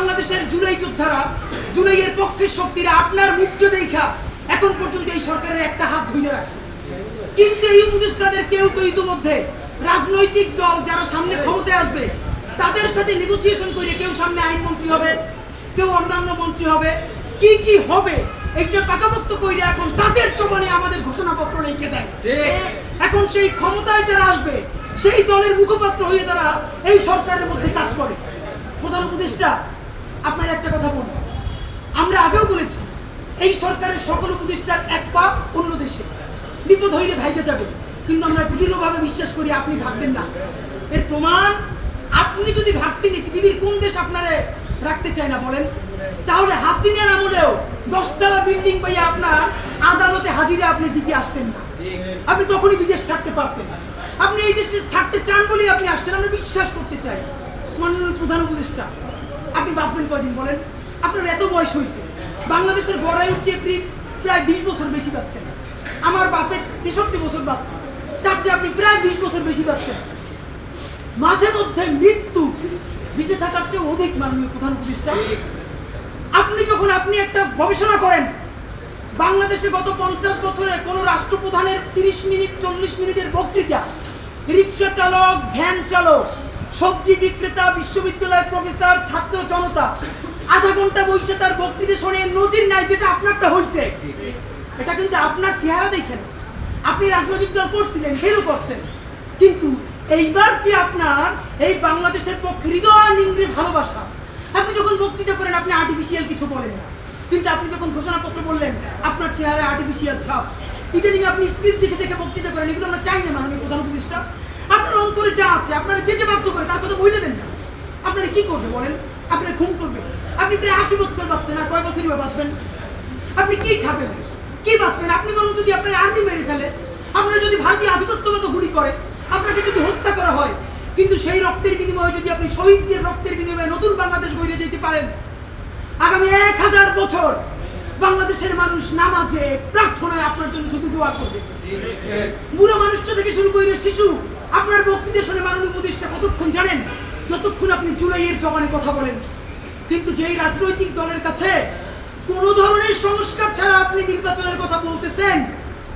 বাংলাদেশের জুলাই যোদ্ধারা জুলাইয়ের পক্ষের শক্তিরা আপনার মুক্ত দেখা এখন পর্যন্ত এই সরকারের একটা হাত ধুইয়ে রাখছে। কিন্তু এই উপদেষ্টাদের কেউ কেউ ইতিমধ্যে রাজনৈতিক দল যারা সামনে ক্ষমতায় আসবে তাদের সাথে নেগোসিয়েশন করে কেউ সামনে আইনমন্ত্রী হবে কেউ অন্যান্য মন্ত্রী হবে। কি কি হবে এইটা পাকাপোক্ত কইরে এখন তাদের চবনে আমাদের ঘোষণাপত্র লিখে দেয়। এখন সেই ক্ষমতায় যারা আসবে সেই দলের মুখপাত্র হয়ে তারা এই সরকারের মধ্যে কাজ করে। প্রধান উপদেষ্টা আপনার একটা কথা বলব আমরা আগেও বলেছি, এই সরকারের সকল উপদেষ্টার এক পা অন্য দেশে। বিপদ হইলে ভাইকে যাবে, কিন্তু আমরা দৃঢ়ভাবে বিশ্বাস করি আপনি ভাববেন না। এর প্রমাণ, আপনি যদি ভাবতেন পৃথিবীর কোন দেশ আপনারে রাখতে চায় না বলেন, তাহলে হাসিনার আমলেও দশতলা বিল্ডিং পাইয়া আপনার আদালতে হাজিরে আপনি দিকে আসতেন না। আপনি তখনই বিদেশ থাকতে পারতেন। আপনি এই দেশে থাকতে চান বলেই আপনি আসছেন, আমরা বিশ্বাস করতে চাই। মাননীয় প্রধান উপদেষ্টা আপনি বাঁচবেন কয়দিন বলেন? আপনার এত বয়স হয়েছে। বাংলাদেশের উঠছে প্রি- প্রায় বিশ বছর বেশি পাচ্ছেন আমার বাপের তেষট্টি বছর পাচ্ছে তার চেয়ে আপনি প্রায় বিশ বছর বেশি পাচ্ছেন মাঝে মধ্যে মৃত্যু বেঁচে থাকার চেয়ে অধিক মাননীয় প্রধান উপদেষ্টা। আপনি যখন আপনি একটা গবেষণা করেন, বাংলাদেশে গত পঞ্চাশ বছরে কোন রাষ্ট্রপ্রধানের তিরিশ মিনিট, চল্লিশ মিনিটের বক্তৃতা, রিক্সা চালক, ভ্যান চালক সবজি বিক্রেতা, বিশ্ববিদ্যালয়ের প্রফেসর, ছাত্র জনতা। আধা ঘণ্টা বসে তার বক্তৃতা শুনে নজির নাই যেটা আপনারটা হয়েছে এটা কিন্তু আপনার চেহারা দেখেন আপনি রাজনৈতিক দল করছিলেন ফেরও করছেন। কিন্তু এইবার যে আপনার এই বাংলাদেশের পক্ষে হৃদয় নিংড়ে ভালোবাসা, আপনি যখন বক্তৃতা করেন, আপনি আর্টিফিশিয়াল কিছু বলেন না। কিন্তু আপনি যখন ঘোষণাপত্র বললেন, আপনার চেহারায় আর্টিফিশিয়াল ছাপ। ইদানিং আপনি স্ক্রিপ্ট দেখে দেখে বক্তৃতা করেন এগুলো আমরা চাই না মাননীয় প্রধান উপদেষ্টা আপনার অন্তরে যা আছে আপনারা যে যে বাধ্য করে তার কথা বলে দেন না আপনারা কি করবে বলেন? আপনারা ঘুম করবে আপনি প্রায় আশি বছর বাঁচছেন আর কয় বছরই বাঁচবেন? আপনি কি খাবেন? কি বাঁচবেন? আপনি বরং যদি আপনার আর্মি মেরে ফেলে, আপনারা যদি ভারতীয় আধিপত্যগত গুলি করে, আপনাকে যদি হত্যা করা হয়, কিন্তু সেই রক্তের বিনিময়ে যদি আপনি শহীদদের রক্তের বিনিময়ে নতুন বাংলাদেশ গড়ে যেতে পারেন, আগামী এক হাজার বছর বাংলাদেশের মানুষ নামাজে, প্রার্থনায় আপনার জন্য শুধু দোয়া করবে। বুড়ো মানুষটা থেকে শুরু করে শিশু, আপনার বক্তৃতা শুনে মাননীয় উপদেষ্টা কতক্ষণ আপনি জুলাইয়ের জমানে কথা বলেন। কিন্তু যেই রাজনৈতিক দলের কাছে কোনো ধরনের সংস্কার ছাড়া আপনি নির্বাচনের কথা বলতেছেন